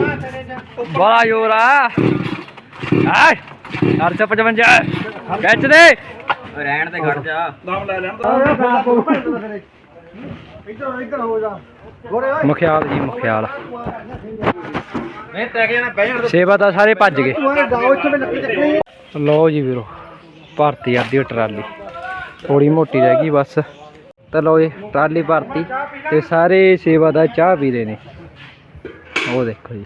ਬੜਾ ਜ਼ੋਰ ਆ। ਆਏ 455 ਖਿੱਚ ਦੇ। ਰਹਿਣ ਤੇ ਖੜ ਜਾ। ਮੁਖਿਆਲ ਜੀ ਮੁਖਿਆਲ। ਨਹੀਂ ਤੈ ਕੇ ਜਾਣਾ ਬਹਿ ਜਾਣ ਸੇਵਾ ਤਾਂ ਸਾਰੇ ਭੱਜ ਗਏ। ਲਓ ਜੀ ਵੀਰੋ ਭਰਤੀ ਆਦੀ ਟਰਾਲੀ। ਥੋੜੀ ਮੋਟੀ ਰਹਿ ਗਈ ਬਸ। ਤਾਂ ਲਓ ਜੀ ਟਰਾਲੀ ਭਰਤੀ ਤੇ ਸਾਰੇ ਸੇਵਾ ਦਾ ਚਾਹ ਪੀ ਰਹੇ ਨੇ। ਉਹ ਦੇਖੋ ਜੀ,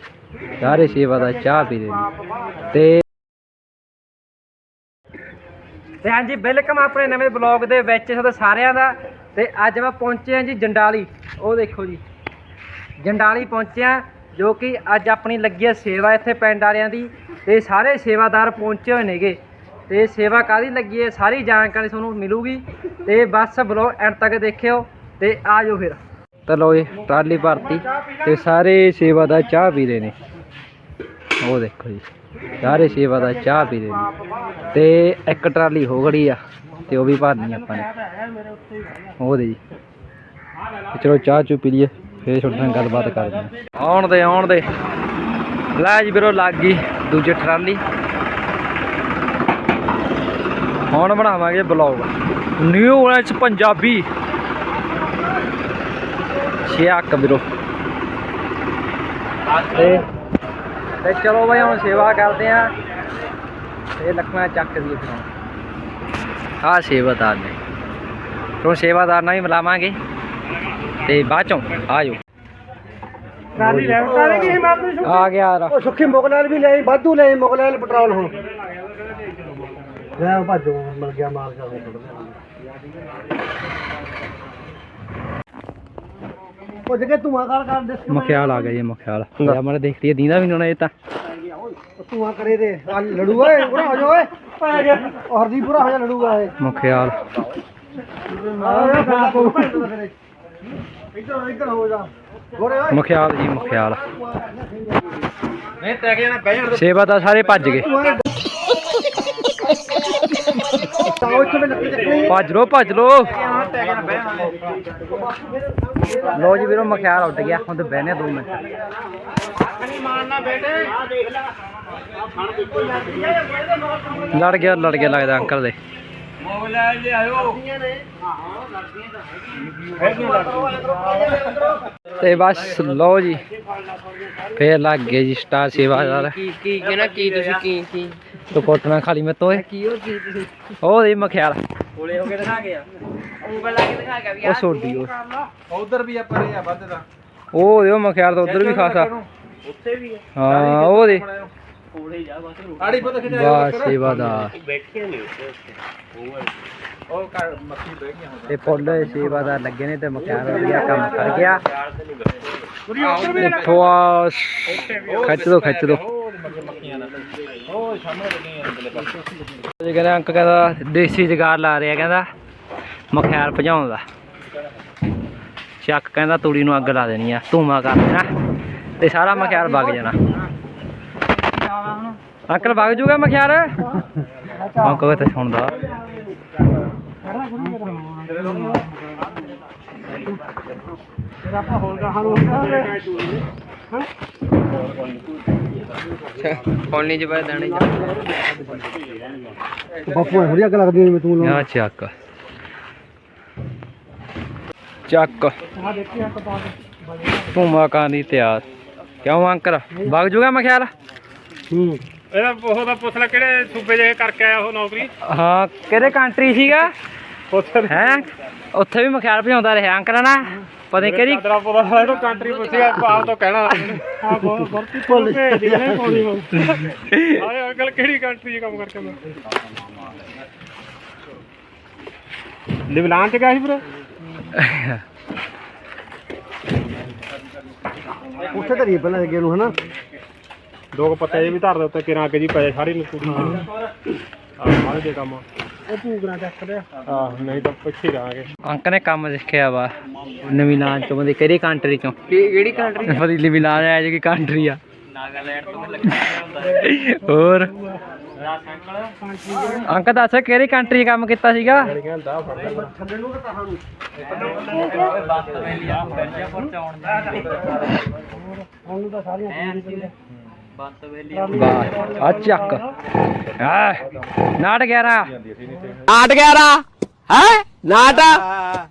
ਸਾਰੇ ਸੇਵਾ ਦਾ ਚਾਹ ਪੀ ਰਹੇ ਨੇ। ਤੇ ਤੇ ਹਾਂਜੀ, ਵੈਲਕਮ ਆਪਣੇ ਨਵੇਂ ਬਲੌਗ ਦੇ ਵਿੱਚ ਤੁਹਾਡੇ ਸਾਰਿਆਂ ਦਾ। ਤੇ ਅੱਜ ਮੈਂ ਪਹੁੰਚੇ ਹਾਂ ਜੀ ਜੰਡਾਲੀ। ਉਹ ਦੇਖੋ ਜੀ, ਜੰਡਾਲੀ ਪਹੁੰਚਿਆ ਜੋ ਕਿ ਅੱਜ ਆਪਣੀ ਲੱਗੀ ਹੈ ਸੇਵਾ ਇੱਥੇ ਪਿੰਡ ਵਾਲਿਆਂ ਦੀ। ਤੇ ਸਾਰੇ ਸੇਵਾਦਾਰ ਪਹੁੰਚੇ ਹੋਏ ਨੇਗੇ। ਤੇ ਸੇਵਾ ਕਾਦੀ ਲੱਗੀ ਹੈ, ਸਾਰੀ ਜਾਣਕਾਰੀ ਤੁਹਾਨੂੰ ਮਿਲੂਗੀ। ਤੇ ਬਸ ਬਲੌਗ ਐਂਡ ਤੱਕ ਦੇਖਿਓ ਤੇ ਆ ਜਾਓ ਫਿਰ। ਤਾਂ ਲਓ ਜੀ ਟਰਾਲੀ ਭਰਤੀ ਤੇ ਸਾਰੇ ਸੇਵਾ ਦਾ ਚਾਹ ਪੀ ਰਹੇ ਨੇ। ਉਹ ਦੇਖੋ ਜੀ, ਸਾਰੇ ਸੇਵਾ ਦਾ ਚਾਹ ਪੀ ਰਹੇ ਨੇ। ਤੇ ਇੱਕ ਟਰਾਲੀ ਹੋ ਗੜੀ ਆ ਤੇ ਉਹ ਵੀ ਭਰਨੀ ਆਪਾਂ ਨੇ। ਉਹ ਦੇ ਜੀ। ਚਲੋ ਚਾਹ ਚੂ ਪੀ ਲਈਏ, ਫੇਰ ਤੁਹਾਡੇ ਨਾਲ ਗੱਲਬਾਤ ਕਰਦੇ ਹਾਂ ਆਉਣ ਦੇ ਆਉਣ ਦੇ। ਲੈ ਜੀ ਵੀਰੋ, ਲੱਗ ਗਈ ਦੂਜੇ ਟਰਾਲੀ। ਹੁਣ ਬਣਾਵਾਂਗੇ ਬਲੌਗ। ਨਿਊ ਐਚ ਪੰਜਾਬੀ। ਛਿਆਕ ਵੀਰੋ। ਤੇ ਤੇ ਚਲੋ ਬਈ ਹੁਣ ਸੇਵਾ ਕਰਦੇ ਆ। ਇਹ ਲੱਕਣਾ ਚੱਕ ਦੀ ਫਿਰ ਹੁਣ। ਆ ਸੇਵਾਦਾਰ ਨੇ। ਹੁਣ ਸੇਵਾਦਾਰ ਨਾਲ ਵੀ ਮਿਲਾਵਾਂਗੇ। ਤੇ ਬਾਅਦ ਚੋਂ ਆ ਜਾਓ। ਟਰਾਲੀ ਲੈ ਟਰਾਲੀ ਨਹੀਂ ਮਾਰਦੀ ਆ ਗਿਆ ਆ ਉਹ ਸੁੱਖੀ ਮੁਗਲਾਲ ਵੀ ਲੈ ਵਾਧੂ ਲੈ ਮੁਗਲਾਲ ਪੈਟਰੋਲ ਹੁਣ। ਲੈ ਭਾਜੋ ਮਰ ਗਿਆ ਮਾਰ ਜਾ ਉਹ ਜਗੇ ਧੂਆਂ ਕਰ ਕਰ ਦੇ ਮਖਿਆਲ ਆ ਗਿਆ ਜੀ ਮਖਿਆਲ ਯਾ ਮਰੇ ਦੇਖ ਲਈਏ ਦੀਦਾ ਵੀ ਨਹੀਂ ਹੋਣਾ ਇਹ ਤਾਂ ਧੂਆਂ ਕਰੇ ਤੇ ਆ ਲੜੂ ਓਏ ਪੂਰਾ ਹੋ ਜਾ ਓਏ ਪੈ ਗਿਆ ਔਰ ਦੀ ਪੂਰਾ ਹੋ ਜਾ ਲੜੂਗਾ ਇਹ ਮਖਿਆਲ ਇੱਧਰ ਇੱਧਰ ਹੋ ਜਾ ਗੋਰੇ ਓਏ ਮਖਿਆਲ ਜੀ ਮਖਿਆਲ ਨਹੀਂ ਤੈ ਕੇ ਜਾਣਾ ਬਹਿ ਜਾਣ ਸੇਵਾ ਤਾਂ ਸਾਰੇ ਭੱਜ ਗਏ ਤਾਓ ਇੱਥੇ ਮੈਂ ਲੱਕੜੀ ਚੱਕਣੀ ਭੱਜ ਲੋ ਭੱਜ ਲੋ ਲੋ ਜੀ ਵੀਰੋ ਮਖਿਆਲ ਉੱਡ ਗਿਆ। ਹੁਣ ਤੇ ਬਹਿਨੇ ਦੋ ਮਿੰਟ। ਲੜ ਗਿਆ ਲੜ ਗਿਆ ਲੱਗਦਾ ਅੰਕਲ ਦੇ। ਤੇ ਬਸ ਲੋ ਜੀ। ਫੇਰ ਲੱਗ ਗਏ ਜੀ ਸਟਾਰ ਸੇਵਾਦਾਰ। ਕੀ ਕੀ ਕਹਿਣਾ ਕੀ ਤੁਸੀਂ ਕੀ ਕੀ? ਤੂੰ ਕੋਟਣਾ ਖਾਲੀ ਮੈਂ ਤੋਏ। ਕੀ ਉਹ ਕੀ ਤੁਸੀਂ? ਉਹ ਦੇ ਮਖਿਆਲ ਕੋਲੇ ਹੋ ਕੇ ਦਿਖਾ ਗਿਆ ਉਂਗਲ ਲਾ ਕੇ ਦਿਖਾ ਗਿਆ ਵੀ ਉਹ ਸੋਡੀ ਉਹ। ਉਧਰ ਵੀ ਆਪਾਂ ਰਹੇ ਆ ਵੱਧ ਦਾ। ਉਹ ਦੇ ਉਹ ਮਖਿਆਲ ਤਾਂ ਉਧਰ ਵੀ ਖਾਸਾ। ਉੱਥੇ ਵੀ ਹੈ ਹਾਂ ਉਹ ਦੇ ਕੋਲੇ ਜਾ ਬਸ ਆੜੀ ਪਤਾ ਕਿਤੇ ਬਸ ਸੇਵਾਦਾਰ ਬੈਠੇ ਨਹੀਂ ਉੱਥੇ ਉਹ ਕਰ ਮੱਖੀ ਬਹਿ ਗਈਆਂ ਤੇ ਫੁੱਲ ਸੇਵਾਦਾਰ ਲੱਗੇ ਨੇ ਤੇ ਮਖਿਆਲ ਵਧੀਆ ਕੰਮ ਕਰ ਗਿਆ। ਦੇਖੋ ਆ ਖਿੱਚ ਦੋ ਖਿੱਚ ਦੋ। ਮੱਖੀਆਂ ਨਾਲ। ਉਹ ਸਾਹਮਣੇ ਲੱਗੀਆਂ ਅੰਦਰਲੇ ਪਾਸੇ। ਜੇ ਕਹਿੰਦਾ ਅੰਕ ਕਹਿੰਦਾ, ਦੇਸੀ ਜਗਾਰ ਲਾ ਰਿਹਾ ਕਹਿੰਦਾ, ਮਖਿਆਲ ਭਜਾਉਣ ਦਾ। ਚੱਕ ਕਹਿੰਦਾ, ਤੂੜੀ ਨੂੰ ਅੱਗ ਲਾ ਦੇਣੀ ਆ ਧੂਮਾ ਕਰ ਦੇਣਾ, ਤੇ ਸਾਰਾ ਮਖਿਆਲ ਵਗ ਜਾਣਾ। ਅੰਕਲ ਵਗ ਜੂਗਾ ਮਖਿਆਲ? ਅੰਕਲ ਤਾਂ ਸੁਣਦਾ? ਆਪਾਂ ਹੋਰ ਗਾਹਾਂ ਨੂੰ ਕੋਲਨੀ ਚ ਬਾਅਦ ਦਾਣੇ ਬਾਪੂ ਵਧੀਆ ਅੱਗ ਲੱਗਦੀ ਜਿਵੇਂ ਤੂੰ ਆ ਚੱਕ। ਚੱਕ। ਧੂਮਾ ਕਰਨ ਦੀ ਤਿਆਰ। ਕਿਉਂ ਅੰਕਲ? ਵਗ ਜੂਗਾ ਮਖਿਆਲ ਹੂੰ। ਇਹਦਾ ਉਹ ਦਾ ਪੁੱਛ ਲੈ ਕਿਹੜੇ ਸੂਬੇ ਜੇ ਕਰਕੇ ਆਇਆ ਉਹ ਨੌਕਰੀ? ਹਾਂ ਕਿਹੜੇ ਕੰਟਰੀ ਸੀਗਾ? ਪੁੱਛ ਹੈ? ਉੱਥੇ ਵੀ ਮਖਿਆਲ ਭਜਾਉਂਦਾ ਰਿਹਾ ਅੰਕਲ ਨਾ। ਪਤਾ ਨੀ ਕਿਹੜੀ ਚਾਦਰਾ ਪਤਾ ਇਹਨੂੰ ਕੰਟਰੀ ਪੁੱਛਿਆ ਆਪ ਤੋਂ ਕਹਿਣਾ। ਆ ਵਰਤੀ ਭੁੱਲ ਭੇਜ ਦੀ ਨੇ ਕੋਣੀ ਆਏ ਅੰਕਲ ਕਿਹੜੀ ਕੰਟਰੀ 'ਚ ਕੰਮ ਕਰਕੇ ਮੈਂ? ਲਿਵਲਾਨ ਚ ਗਿਆ ਸੀ ਵੀਰੇ ਉੱਥੇ ਧਰੀ ਪਹਿਲਾਂ ਅੱਗੇ ਨੂੰ ਹਨਾ? ਦੋ ਕੁ ਪੱਤੇ ਜਿਹੇ ਵੀ ਧਰ ਦੇ ਉੱਤੇ ਕਿਰਾਂ ਅੱਗੇ ਜੀ ਪਏ ਸਾਰੀ ਨੂੰ ਕੁੜੀ ਆ ਮਾਰ ਦੇ ਕੰਮ। ਉਹ ਭੂਗਣਾ ਚੱਕਦੇ ਆ ਆ ਨਹੀਂ ਤਾਂ ਪਿੱਛੇ ਹੀ ਰਹਾਂਗੇ ਅੰਕ ਨੇ ਕੰਮ ਸਿੱਖਿਆ ਵਾ ਨਵੀਂ ਲਾਂ ਚੋਂ ਬੰਦੇ ਕਿਹੜੀ ਕੰਟਰੀ ਚੋਂ? ਕਿਹੜੀ ਕੰਟਰੀ ਪਤਾ ਨਵੀਂ ਲਾਂ ਆ ਜਿਹੜੀ ਕੰਟਰੀ ਆ। ਨਾਗਾਲੈਂਡ ਤੋਂ ਲੱਗਿਆ ਹੁੰਦਾ ਹੋਰ? ਅੰਕ ਦੱਸ ਕਿਹੜੀ ਕੰਟਰੀ ਕੰਮ ਕੀਤਾ ਸੀਗਾ? ਬੰਤ ਵੇਲੀ ਆ ਮਿਰਜ਼ਾਪੁਰ ਚ ਆਉਣ ਦਾ। ਉਹਨੂੰ ਤਾਂ ਸਾਰੀਆਂ ਬੰਤ ਵੇਲੀ ਵਾਹ ਆ ਚੱਕ। ਆ ਨਾਟ 11 ਨਾਟ 11 ਹੈ? ਨਾਟ?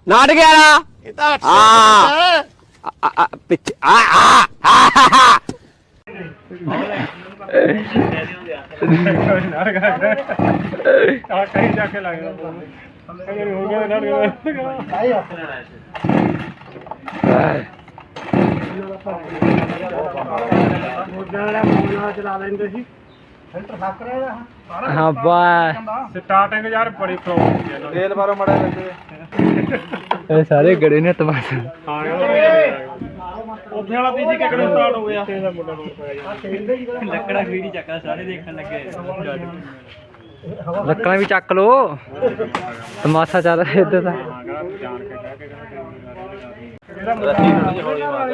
ਨਾਟ 11 ਇਹ ਤਾਂ ਹਾਂ ਪਿੱਛੇ। ਆ ਆ ਆ। ਆ ਕਹੀਂ ਜਾ ਕੇ ਲੱਗ ਗਿਆ ਹੋ ਗਿਆ ਨਾੜ ਗਿਆ ਆਈ ਆ ਮੋਜਾਂ ਵਾਲਾ ਮੋਜਾਂ ਵਾਲਾ ਚਲਾ ਲੈਂਦੇ ਸੀ ਫਿਲਟਰ ਸਾਫ਼ ਕਰਿਆ ਇਹਦਾ ਹਾਂ ਵਾਹ। ਸਟਾਰਟਿੰਗ ਯਾਰ ਬੜੀ ਪ੍ਰੋਬਲਮ ਹੁੰਦੀ ਹੈ ਇਹਨਾਂ ਦੀ। ਤੇਲ ਬਾਰੋਂ ਮੜਾ ਲੈਂਦੇ ਇਹ ਸਾਰੇ ਗੜੇ ਨੇ ਤਮਾਸ਼ਾ ਹਾਂ ਉੱਥੇ ਵਾਲਾ ਤੀਜੀ ਕਿਕੜੇ ਸਟਾਰਟ ਹੋ ਗਿਆ। ਤੇਰਾ ਮੁੰਡਾ ਰੋਲ ਪਿਆ ਜੀ। ਲੱਕੜਾ ਖੀੜੀ ਚੱਕਾ ਸਾਰੇ ਦੇਖਣ ਲੱਗੇ। ਲੱਕੜਾਂ ਵੀ ਚੱਕ ਲੋ ਤਮਾਸ਼ਾ ਚੱਲ ਰਿਹਾ ਇੱਧਰ ਦਾ ਹਾਂ ਕਹਿੰਦਾ ਜਾਣ ਕੇ ਕਹਿ ਕੇ ਕਹਿੰਦਾ ਇਹਦਾ ਰੱਸੀ ਥੋੜੀ ਜਿਹੀ ਹੌਲੀ ਮਾਰ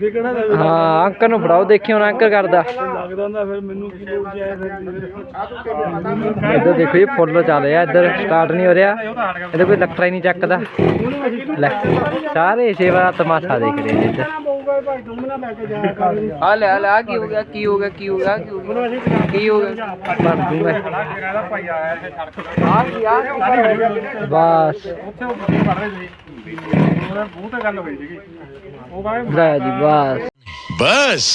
ਵਿਕਣਾ ਤਾਂ ਹਾਂ ਅੰਕਲ ਨੂੰ ਫੜਾਓ ਦੇਖਿਓ ਨਾ ਅੰਕਲ ਕਰਦਾ। ਲੱਗਦਾ ਹੁੰਦਾ ਫਿਰ ਮੈਨੂੰ ਕੀ ਲੋਕ ਜਾਇਆ ਫਿਰ ਇੱਧਰ ਦੇਖੋ ਜੀ ਫੁੱਲ ਚੱਲ ਰਿਹਾ ਇੱਧਰ ਸਟਾਰਟ ਨਹੀਂ ਹੋ ਰਿਹਾ। ਇਹਦੇ ਕੋਈ ਲੱਕੜਾ ਹੀ ਨਹੀਂ ਚੱਕਦਾ। ਲੈ ਸਾਰੇ ਸੇਵਾ ਦਾ ਤਮਾਸ਼ਾ ਦੇਖ ਰਹੇ ਨੇ ਇੱਧਰ। ਪਊਗਾ ਭਾਈ ਤੁਮ ਨਾ ਲੈ ਕੇ ਜਾਇਆ ਕਰ। ਆ। ਲੈ ਲੈ ਆ ਕੀ ਹੋ ਗਿਆ ਕੀ ਹੋ ਗਿਆ ਕੀ ਹੋ ਗਿਆ ਕੀ ਹੋ ਗਿਆ? ਕੀ ਹੋ ਗਿਆ? ਭਰ ਦੂੰਗਾ ਇਹਦਾ ਭਾਈ ਆਇਆ ਇੱਥੇ ਸੜਕ ਤੇ। ਆ ਕੀ ਆ ਬਸ। ਜੀ ਬਸ। बस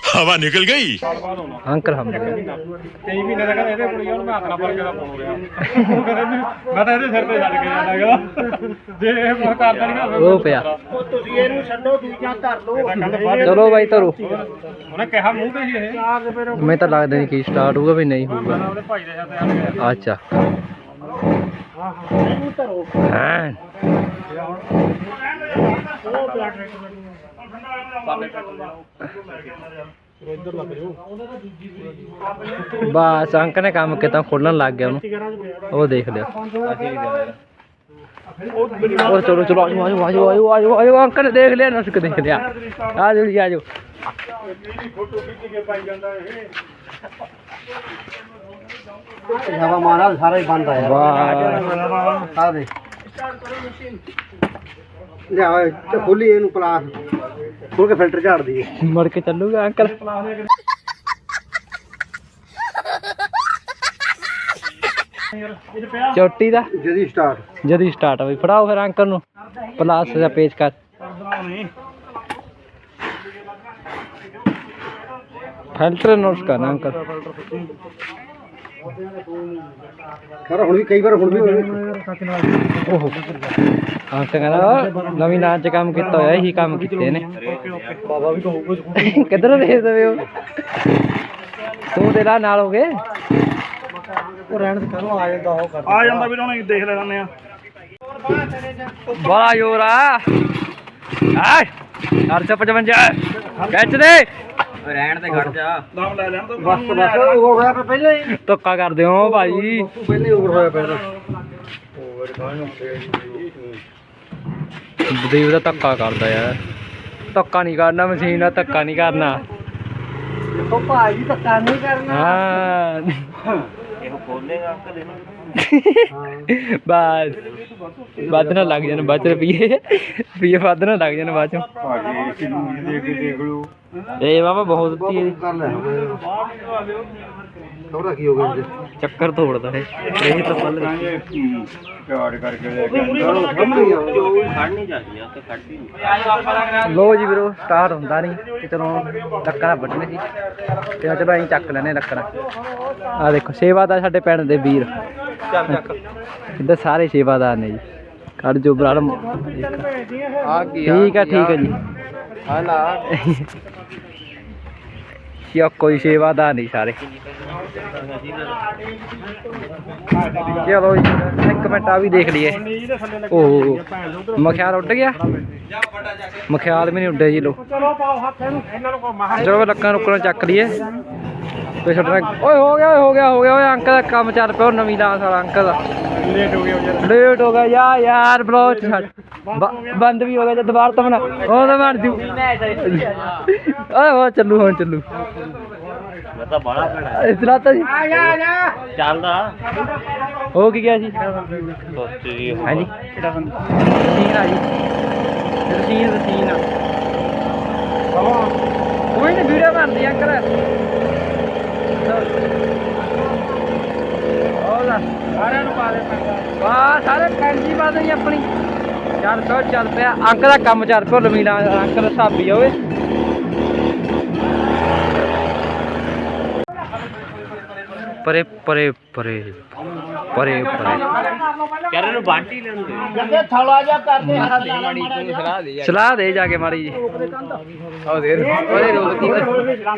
ਹਵਾ ਨਿਕਲ ਗਈ। ਅੰਕਲ ਹਮ ਤੇਈ ਮਹੀਨੇ ਦਾ ਕਹਿੰਦਾ ਇਹਦੇ ਕੋਲ ਹੀ ਆ, ਫੜ ਕੇ ਦਾ ਪਾਉਂ ਗਿਆ। ਉਹ ਕਹਿੰਦਾ ਮੈਂ ਤਾਂ ਇਹਦੇ ਸਿਰ ਤੇ ਛੱਡ ਕੇ ਜਾਂਦਾ ਹੈਗਾ ਜੇ ਇਹ ਮੁਰ ਕਰਦਾ ਨਹੀਂ ਉਹ ਪਿਆ। ਤੁਸੀਂ ਇਹਨੂੰ ਛੱਡੋ ਦੂਜਾ ਧਰ ਲਓ। ਚਲੋ ਬਾਈ ਧਰੋ। ਉਹਨੇ ਕਿਹਾ ਮੂੰਹ ਤੇ ਹੀ ਇਹ। ਮੈਂ ਤਾਂ ਲੱਗਦਾ ਨਹੀਂ ਕਿ ਸਟਾਰਟ ਹੋਊਗਾ ਵੀ ਨਹੀਂ ਹੋਊਗਾ। ਉਹਦੇ ਭਾਈ ਦੇ ਸਿਰ ਤੇ ਆ ਗਿਆ ਅੱਛਾ। ਇਹਨੂੰ ਧਰੋ ਹਾਂ। ਉਹ ਬਸ ਅੰਕ ਨੇ ਕੰਮ ਕੀਤਾ ਖੋਲਣ ਲੱਗ ਗਿਆ ਉਹਨੂੰ। ਉਹ ਦੇਖ ਲਿਓ ਉਹ ਚਲੋ ਚਲੋ ਆਜੋ ਆਜੋ ਆਜੋ ਆਜੋ ਆਜੋ ਆਜੋ ਅੰਕਲ ਨੇ ਦੇਖ ਲਿਆ ਨਸਕ ਦੇਖ ਲਿਆ। ਆਜੋ ਜੀ ਆਜੋ। ਫੋਟੋ ਖਿੱਚ ਕੇ ਪਾਈ ਜਾਂਦਾ ਇਹ ਹਵਾ ਮਾਰਾ ਸਾਰਾ ਹੀ ਬੰਦ ਆਇਆ ਵਾਹ ਆ ਦੇ ਲਿਆ ਤੇ ਖੋਲੀ ਇਹਨੂੰ ਪਲਾਸ। ਖੋਲ ਕੇ ਫਿਲਟਰ ਝਾੜ ਦਈਏ। ਮੁੜ ਕੇ ਚੱਲੂਗਾ ਅੰਕਲ। ਚੋਟੀ ਦਾ? ਜਦੀ ਸਟਾਰਟ ਜਦੀ ਸਟਾਰਟ ਹੋਈ ਫੜਾਓ ਫਿਰ ਅੰਕਲ ਨੂੰ। ਪਲਾਸ ਦਾ ਪੇਚ ਕਰ। Filter uncle. ਖਰਾ ਹੁਣ ਵੀ ਕਈ ਵਾਰ ਹੁਣ ਵੀ ਓਹੋ। ਅੰਕਲ ਕਹਿੰਦਾ ਨਵੀਂ ਨਾਂ ਚ ਕੰਮ ਕੀਤਾ ਹੋਇਆ ਇਹੀ ਕੰਮ ਕੀਤੇ ਨੇ। ਬਾਬਾ ਵੀ ਕਹੂਗਾ ਕਿੱਧਰੋਂ ਦੇਖ ਦਵੇ ਉਹ? ਤੂੰ ਤੇਰਾ ਨਾਲ ਹੋ ਗਏ? ਉਹ ਰਹਿਣ ਦੇ ਕਰੋ ਆ ਜਾਂਦਾ ਉਹ ਕਰ ਆ ਜਾਂਦਾ ਵੀਰ ਹੁਣ ਦੇਖ ਲੈਣੇ ਆ। ਬੜਾ ਜ਼ੋਰ ਆ। ਆਏ 455 ਖਿੱਚ ਦੇ। ਰਹਿਣ ਤੇ ਖੜ ਜਾ। ਨਾਮ ਲੈ ਲੈਣ ਤੋਂ ਬਸ ਬਸ ਉਹ ਹੋਇਆ ਪਿਆ ਪਹਿਲਾਂ ਹੀ। ਧੱਕਾ ਕਰਦੇ ਹੋ ਭਾਈ ਪਹਿਲਾਂ ਹੀ ਓਵਰ ਹੋਇਆ ਪਿਆ ਬਦੀਪ ਦਾ ਧੱਕਾ ਕਰਦਾ ਯਾਰ। ਧੱਕਾ ਨਹੀਂ ਕਰਨਾ ਮਸ਼ੀਨ ਨਾਲ ਧੱਕਾ ਨਹੀਂ ਕਰਨਾ। ਦੇਖੋ ਭਾਈ ਧੱਕਾ ਨਹੀਂ ਕਰਨਾ। ਹਾਂ। ਇਹੋ ਖੋਲੇਗਾ ਅੰਕਲ ਇਹਨੂੰ। ਬਸ। ਵੱਧ ਨਾ ਲੱਗ ਜਾਣ ਬਾਅਦ ਚ ਰੁਪਈਏ। ਰੁਪਈਏ ਵੱਧ ਨਾ ਲੱਗ ਜਾਣ ਬਾਅਦ ਚ। ਭਾਜੀ ਕਿਨੂੰ ਦੇਖ ਦੇਖ ਲਓ। ਇਹ ਬਾਬਾ ਬਹੁਤ ਦਿੱਤੀ ਹੈ। ਥੋੜਾ ਕੀ ਹੋ ਗਿਆ ਜੀ? ਚੱਕਰ ਤੋੜਦਾ ਹੈ ਇਹ ਤਾਂ ਪੱਲ ਝਾੜ ਕਰਕੇ ਲੈ ਕੇ ਖੜ ਨਹੀਂ ਜਾਂਦੀ ਆ ਤੇ ਖੜਦੀ ਨਹੀਂ। ਲੋ ਜੀ ਵੀਰੋ ਸਟਾਰਟ ਹੁੰਦਾ ਨਹੀਂ ਤੇ ਚਲੋ ਲੱਕੜਾਂ ਵੱਢਣੇ ਸੀ। ਤੇ ਚਲੋ ਅਸੀਂ ਚੱਕ ਲੈਨੇ ਲੱਕੜਾਂ। ਆ ਦੇਖੋ ਸੇਵਾਦਾਰ ਸਾਡੇ ਪਿੰਡ ਦੇ ਵੀਰ। ਚੱਲ ਚੱਕ। ਇੱਧਰ ਸਾਰੇ ਸੇਵਾਦਾਰ ਨੇ ਜੀ। ਕੱਢ ਜੋ ਬਰਾੜ। ਆ ਕੀ ਠੀਕ ਆ ਠੀਕ ਆ ਜੀ। ਆ ਲਾ। ਕੋਈ ਸੇਵਾਦਾਰ ਨਹੀਂ ਸਾਰੇ। ਚਲੋ ਜੀ ਇੱਕ ਮਿੰਟ ਆ ਵੀ ਦੇਖ ਲਈਏ। ਓਹ ਮਖਿਆਲ ਉੱਡ ਗਿਆ? ਮਖਿਆਲ ਵੀ ਨਹੀਂ ਉੱਡਿਆ ਜੀ ਲੋ ਚਲੋ ਪਾਓ ਹੱਥ ਇਹਨੂੰ। ਇਹਨਾਂ ਨੂੰ ਕੋ ਚਲੋ ਲੱਕਾਂ ਰੁੱਕਾਂ ਚੱਕ ਲਈਏ। ਕੋਈ ਛੱਡਣਾ ਓਏ ਹੋ ਗਿਆ ਓਏ ਹੋ ਗਿਆ ਹੋ ਗਿਆ ਓਏ ਅੰਕਲ ਦਾ ਕੰਮ ਚੱਲ ਪਿਆ ਉਹ ਨਵੀਂ ਲਾਂਸ ਵਾਲਾ ਅੰਕਲ। ਦਾ ਲੇਟ ਹੋ ਗਿਆ ਯਾਰ ਲੇਟ ਹੋ ਗਿਆ ਯਾ ਯਾਰ ਬਲੌਗ ਛੱਡ। ਬੰਦ ਵੀ ਹੋ ਗਿਆ ਜੇ ਦੁਬਾਰਾ ਤੋਂ ਬਣਾ ਉਹ ਤਾਂ ਬਣ ਜੂ। ਓਏ ਹੋ ਚੱਲੂ ਹੁਣ ਚੱਲੂ। ਮੈਂ ਤਾਂ ਬੜਾ ਭੈੜਾ ਇਸ ਤਰ੍ਹਾਂ ਤਾਂ ਜੀ। ਚੱਲਦਾ। ਹੋ ਕੀ ਗਿਆ ਜੀ? ਸੋਚ ਜੀ ਹਾਂਜੀ। ਸੀਨ ਆ ਜੀ। ਸੀਨ ਸੀਨ ਆ। ਕੋਈ ਨਹੀਂ ਵੀਡੀਓ ਬਣਦੀ ਅੰਕਲ। ਉਹਦਾ ਸਾਰਿਆਂ ਨੂੰ ਪਾ ਦੇ ਵਾਹ, ਸਾਰੇ ਪੈਂਜੀ ਪਾ ਆਪਣੀ। ਚੱਲ ਸੋ ਚੱਲ ਪਿਆ। ਅੰਕ ਦਾ ਕੰਮ ਚੱਲ ਪਿਆ ਲਵੀਲਾ ਅੰਕ ਦਾ ਸਾਬੀ ਹੋਵੇ ਪਰੇ ਪਰੇ ਪਰੇ ਪਰੇ ਪਰੇ। ਯਾਰ ਇਹਨੂੰ ਬਾਂਟੀ ਲੈਂਦੇ ਸਲਾਹ ਦੇ ਜਾ ਕੇ। ਮਾੜੀ ਜੀ। ਉਹ ਦੇ ਉਹਦੇ ਰੋਕ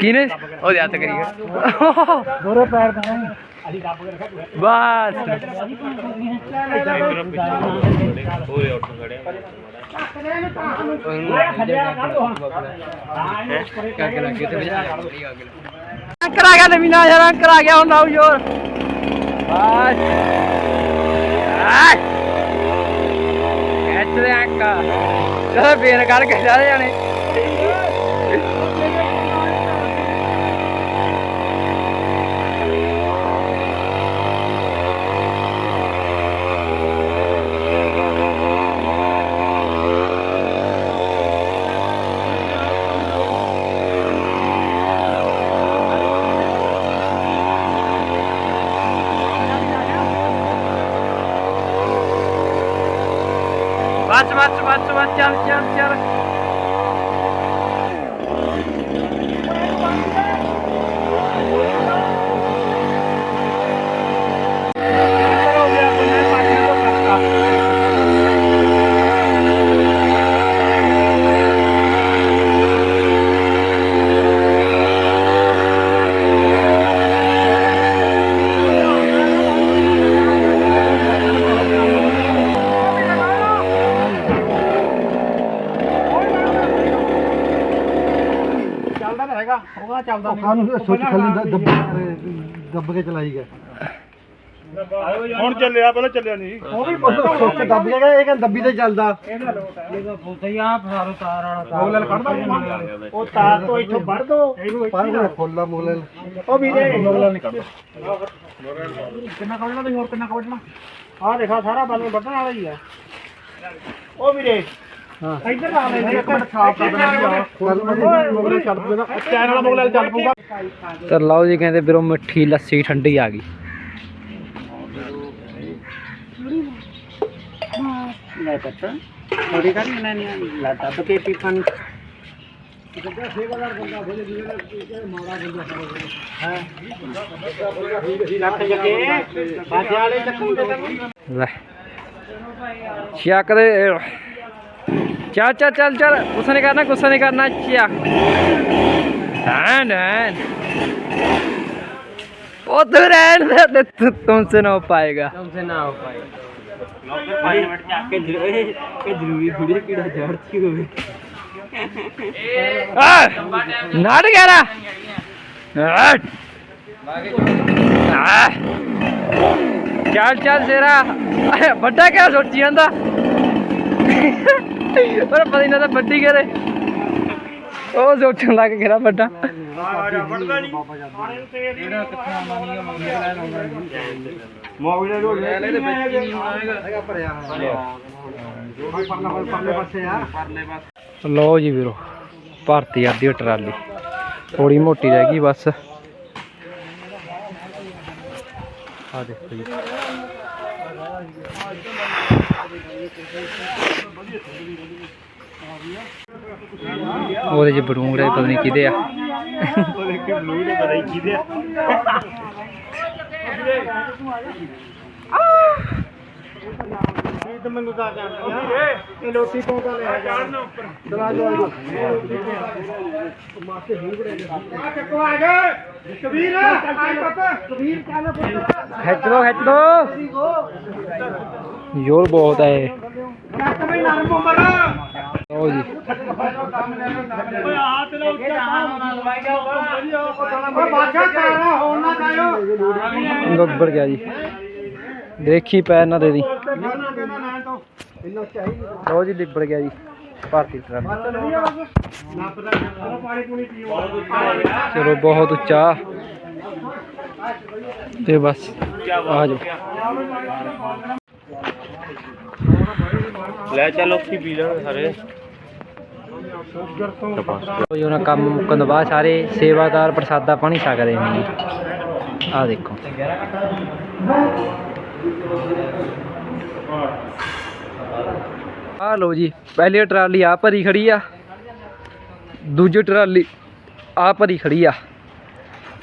ਕਿਨੇ ਉਹਦੇ ਹੱਥ ਕਰੀ ਦੋਰੇ ਪੈਰ ਦਾ ਬਸ। ਓਏ ਉੱਠ ਖੜਿਆ ਅੰਕਰ ਆ ਗਿਆ ਨਵੀਨਾ ਯਾਰ ਅੰਕਰ ਆ ਗਿਆ ਹੁਣ ਲਾਓ ਜੋਰ ਬਸ। ਆਹ ਐਤਰੇ ਅੰਕਾ। ਚਲੋ ਫੇਰ ਕਰ ਕੇ ਸਾਰੇ ਜਾਣੇ। ਬਸ ਬਸ ਬਸ ਬਸ ਚੱਲ ਚੱਲ ਚੱਲ ਚੱਲਦਾ ਤਾਂ ਹੈਗਾ ਚੱਲਦਾ ਕਾਨੂੰ ਸੁੱਚ ਖਾਲੀ ਦ- ਦੱਬ ਦੱਬ ਕੇ ਚਲਾਈ ਗਿਆ ਹੁਣ ਚੱਲਿਆ ਪਹਿਲਾਂ ਚੱਲਿਆ ਨਹੀਂ। ਉਹ ਵੀ ਸੁੱਚ ਦੱਬ ਕੇ ਗਿਆ ਇਹ ਕਹਿੰਦਾ ਦੱਬੀ ਤੇ ਚੱਲਦਾ। ਮੋਗਲ ਕੱਢਦਾ ਉਹ ਤਾਰ ਤੋਂ ਇੱਥੋਂ ਵੱਢ ਦੋ। ਪਰ ਉਹ ਖੋਲਾ ਮੋਲੇ ਉਹ ਵੀਰੇ ਮੋਗਲ ਨਹੀਂ ਕੱਢਦਾ। ਕਿੰਨਾ ਕੱਢਣਾ ਤੁਸੀਂ ਹੋਰ ਕਿੰਨਾ ਕੱਢਣਾ ਆਹ ਦੇਖਾ ਸਾਰਾ ਬਲਨ ਵੱਢਣ ਵਾਲਾ ਹੀ ਆ। ਉਹ ਵੀਰੇ ਹਾਂ। ਇੱਧਰ ਲਾ ਲੈ ਇੱਕ ਮਿੰਟ ਸਾਫ਼ ਕਰ ਦੇਣਾ ਮੋਗਲ ਚੱਲ ਪੂਗਾ ਚੈਨ ਵਾਲਾ ਮੋਗਲ ਚੱਲ ਪੂਗਾ ਤੇ ਲਓ ਜੀ ਕਹਿੰਦੇ ਵੀਰੋ ਮਿੱਠੀ ਲੱਸੀ ਠੰਡੀ ਆ ਗਈ ਲੈ ਪੁੱਤ ਥੋੜੀ ਕਰ ਨਾ ਨਹੀਂ ਲਾਤਾ ਤਾਂ ਕੇ ਪੀਪਨ ਲੱਖ ਜਗੇ ਬਾਜੇ ਵਾਲੇ ਚੱਕੂ ਤੇ ਲੈ ਚੱਕ ਦੇ ਚੱਲ ਚੱਲ ਚੱਲ ਚੱਲ ਗੁੱਸਾ ਨਹੀਂ ਕਰਨਾ ਗੁੱਸਾ ਨਹੀਂ ਕਰਨਾ ਚੱਕ ਹਾਂ ਨਾ ਉਹ तो रहने दे तु- तुमसे ना हो पाएगा ਤੁਮਸੇ ਨਾ ਹੋ ਪਾਏ ਲੋਕੇ 5 ਮਿੰਟ ਚੱਕ ਕੇ ਜ਼ਰੂਰੀ ਇਹ ਜ਼ਰੂਰੀ ਥੋੜੀ ਕਿਹੜਾ ਝਾੜਤੀ ਹੋਵੇ आ, नाट कह रहा नाट। आ, ਚੱਲ ਚੱਲ ਸੇਰਾ ਵੱਡਾ ਕਿਆ ਸੋਚੀ ਜਾਂਦਾ ਪਰ ਪਤਾ ਨਾ ਤਾਂ ਵੱਡੀ ਕਰੇ। ਉਹ ਸੋਚਣ ਲੱਗ ਗਿਆ ਵੱਡਾ। ਮੋਗਲੇ ਰੋਡ ਲੈ ਲੈ ਹੈਗਾ ਭਰਿਆ ਜੋ ਲਓ ਜੀ ਵੀਰੋ, ਭਰਤੀ ਆਦੀ ਉਹ ਟਰਾਲੀ। ਥੋੜੀ ਮੋਟੀ ਰਹਿ ਗਈ ਬਸ। ਆ ਦੇਖੋ ਜੀ। ਉਹਦੇ ਚ ਬਰੂਰ ਹੈ ਪਤਾ ਨਹੀਂ ਕਿਹਦੇ ਆ। ਉਹਦੇ ਕਿ ਬਲੂ ਦੇ ਪਤਾ ਹੀ ਕਿਹਦੇ ਆ। ਇਹ ਮੈਨੂੰ ਤਾਂ ਜਾਣਦੀ ਆ ਇਹ ਲੋਟੀ ਤੋਂ ਤਾਂ ਲੈ ਜਾਣ। ਉੱਪਰ। ਚਲਾ ਜਾਓ ਮਾਸੇ ਮੂੰਹ ਬੜੇ ਆ ਚੱਕੋ ਆ ਗਏ। ਕਬੀਰ ਆ ਪੁੱਤ। ਕਬੀਰ ਚੱਲ ਪੁੱਤ। ਖਿੱਚ ਲੋ ਖਿੱਚ ਲੋ ਜ਼ੋਰ ਬਹੁਤ ਹੈ। ਲਓ ਜੀ। ਓਏ ਆ ਤੇਰਾ ਉੱਚਾ ਗੱਬੜ ਗਿਆ ਜੀ। ਦੇਖੀ ਪੈਰ ਨਾ ਦੇ ਦੀ। ਲਓ ਜੀ, ਲਿਬੜ ਗਿਆ ਜੀ। ਭਾਰਤੀ ਟਰਾਲੀ ਚਲੋ, ਬਹੁਤ ਉੱਚਾ। ਤੇ ਬਸ, ਆ ਜਾਓ। ਲੈ ਚੱਲ ਉੱਥੇ ਪੀ ਲੈਣ ਸਾਰੇ। ਲਓ ਉਹਨਾਂ ਕੰਮ ਮੁੱਕਣ ਤੋਂ ਬਾਅਦ ਸਾਰੇ ਸੇਵਾਦਾਰ ਪ੍ਰਸਾਦਾ ਪਾਣੀ ਛਕਦੇ ਨੇ ਆ ਦੇਖੋ। ਆ ਲਓ ਜੀ, ਪਹਿਲੀ ਟਰਾਲੀ ਆ ਭਰੀ ਖੜੀ ਆ। ਦੂਜੀ ਟਰਾਲੀ ਆ ਭਰੀ ਖੜੀ ਆ।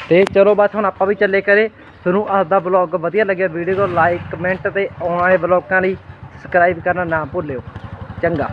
ਤੇ ਚਲੋ ਬਸ ਹੁਣ ਆਪਾਂ ਵੀ ਚੱਲੇ ਕਰੇ ਤੁਹਾਨੂੰ ਅੱਜ ਦਾ ਬਲੌਗ ਵਧੀਆ ਲੱਗਿਆ ਵੀਡੀਓ ਨੂੰ ਲਾਈਕ ਕਮੈਂਟ ਤੇ ਆਉਣ ਵਾਲੇ ਬਲੌਗਾਂ ਲਈ ਸਬਸਕ੍ਰਾਈਬ ਕਰਨਾ ਨਾ ਭੁੱਲਿਓ। ਚੰਗਾ।